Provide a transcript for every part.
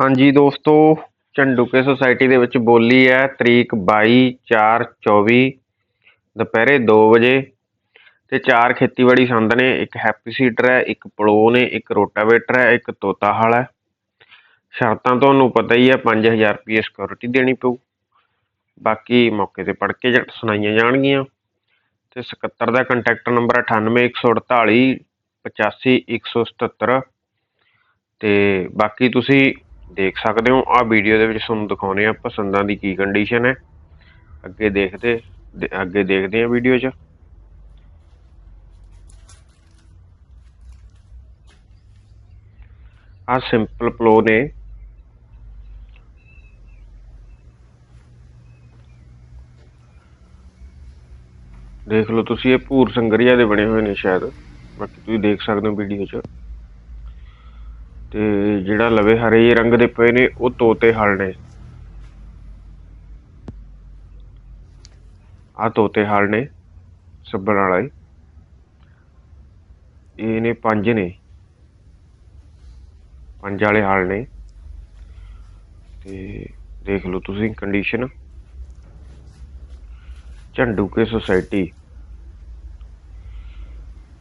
ਹਾਂਜੀ ਦੋਸਤੋ, ਝੰਡੂਕੇ ਸੁਸਾਇਟੀ ਦੇ ਵਿੱਚ ਬੋਲੀ ਹੈ, ਤਰੀਕ 22/4/24 ਦੁਪਹਿਰੇ 2 ਵਜੇ ਤੇ ਚਾਰ ਖੇਤੀਬਾੜੀ ਸੰਦ ਨੇ, ਇੱਕ ਹੈਪੀ ਸੀਡਰ ਹੈ, ਇੱਕ ਪਲੋ ਨੇ, ਇੱਕ ਰੋਟਾਵੇਟਰ ਹੈ, ਇੱਕ ਤੋਤਾ ਹਲ ਹੈ। ਸ਼ਰਤਾਂ ਤੁਹਾਨੂੰ ਪਤਾ ਹੀ ਹੈ 5000 ਰੁਪਏ ਸਿਕਿਉਰਿਟੀ ਦੇਣੀ ਪਊ। ਬਾਕੀ ਮੌਕੇ ਤੇ ਪੜ੍ਹ ਕੇ ਜ- ਸੁਣਾਈਆਂ ਜਾਣਗੀਆਂ। ਤੇ 77 ਦਾ ਕੰਟੈਕਟ ਨੰਬਰ 98148 85177 ਤੇ ਬਾਕੀ ਤੁਸੀਂ ਦੇਖ ਸਕਦੇ ਹੋ। ਆ ਵੀਡੀਓ ਦੇ ਵਿੱਚ ਤੁਹਾਨੂੰ ਦਿਖਾਉਨੇ ਆ ਪਸੰਦਾਂ ਦੀ ਕੀ ਕੰਡੀਸ਼ਨ ਹੈ। ਅੱਗੇ ਦੇਖਦੇ, ਦੇ- ਅੱਗੇ ਦੇਖਦੇ ਆ ਵੀਡੀਓ 'ਚ। ਆ ਸਿੰਪਲ ਪਲੋ ਨੇ। ਦੇਖ ਲਓ ਤੁਸੀਂ, ਇਹ ਭੂਰ ਸੰਗਰੀਆ ਦੇ ਬਣੇ ਹੋਏ ਨੇ ਸ਼ਾਇਦ। ਬਾਕੀ ਤੁਸੀਂ ਦੇਖ ਸਕਦੇ ਹੋ ਵੀਡੀਓ 'ਚ। ਤੇ ਜਿਹੜਾ ਲਵੇ ਹਰੇ ਰੰਗ ਦੇ ਪਏ ਨੇ, ਉਹ ਤੋਤੇ ਹਲ ਨੇ। ਆ ਤੋਤੇ ਹਲ ਨੇ, ਸੱਬਣ ਵਾਲਾ ਹੀ। ਇਹ ਨੇ ਪੰਜ ਨੇ। ਪੰਜ ਵਾਲੇ ਹਲ ਨੇ। ਤੇ ਦੇਖ ਲਓ ਤੁਸੀਂ ਕੰਡੀਸ਼ਨ ਝੰਡੂਕੇ ਸੁਸਾਇਟੀ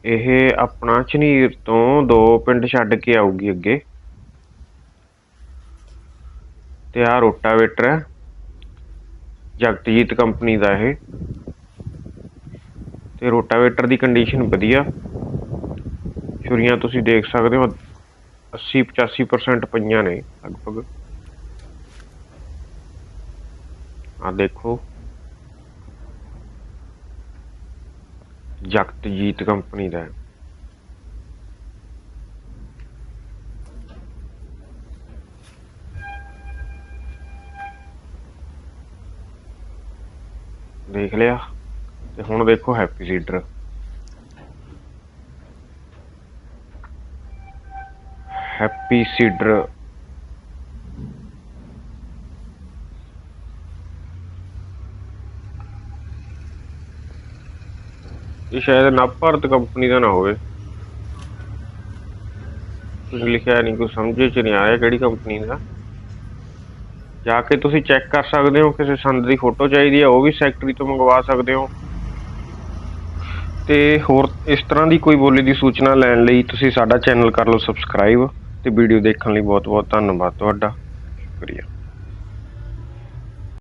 ਇਹ ਆਪਣਾ ਝਨੀਰ ਤੋਂ ਦੋ ਪਿੰਡ ਛੱਡ ਕੇ ਆਊਗੀ ਅੱਗੇ। ਤੇ ਆ ਰੋਟਾਵੇਟਰ ਹੈ। ਜਗਤਜੀਤ ਕੰਪਨੀ ਦਾ ਇਹ। ਤੇ ਰੋਟਾਵੇਟਰ ਦੀ ਕੰਡੀਸ਼ਨ ਵਧੀਆ। ਛੁਰੀਆਂ ਤੁਸੀਂ ਦੇਖ ਸਕਦੇ ਹੋ 80 85% ਪਈਆਂ ਨੇ ਲਗਭਗ। ਆ ਦੇਖੋ। ਜਗਤਜੀਤ ਕੰਪਨੀ ਦਾ ਹੈ। ਦੇਖ ਲਿਆ ਤੇ ਹੁਣ ਦੇਖੋ ਹੈਪੀ ਸੀਡਰ ਹੈਪੀ ਸੀਡਰ ਇਹ ਸ਼ਾਇਦ ਨਵਭਾਰਤ ਕੰਪਨੀ ਦਾ ਨਾ ਹੋਵੇ ਕੁਝ ਲਿਖਿਆ ਨਹੀਂ ਕੁਝ ਸਮਝੇ ਚ ਨਹੀਂ ਆਇਆ ਕਿਹੜੀ ਕੰਪਨੀ ਦਾ ਜਾ ਕੇ ਤੁਸੀਂ ਚੈੱਕ ਕਰ ਸਕਦੇ ਹੋ, ਕਿਸੇ ਸੰਦ ਦੀ ਫੋਟੋ ਚਾਹੀਦੀ ਹੈ, ਉਹ ਵੀ ਸੈਕਟਰੀ ਤੋਂ ਮੰਗਵਾ ਸਕਦੇ ਹੋ। ਤੇ ਹੋਰ ਇਸ ਤਰ੍ਹਾਂ ਦੀ ਕੋਈ ਬੋਲੀ ਦੀ ਸੂਚਨਾ ਲੈਣ ਲਈ ਤੁਸੀਂ ਸਾਡਾ ਚੈਨਲ ਕਰ ਲਓ ਸਬਸਕ੍ਰਾਈਬ ਤੇ ਵੀਡੀਓ ਦੇਖਣ ਲਈ ਬਹੁਤ ਬਹੁਤ ਧੰਨਵਾਦ ਤੁਹਾਡਾ। ਸ਼ੁਕਰੀਆ।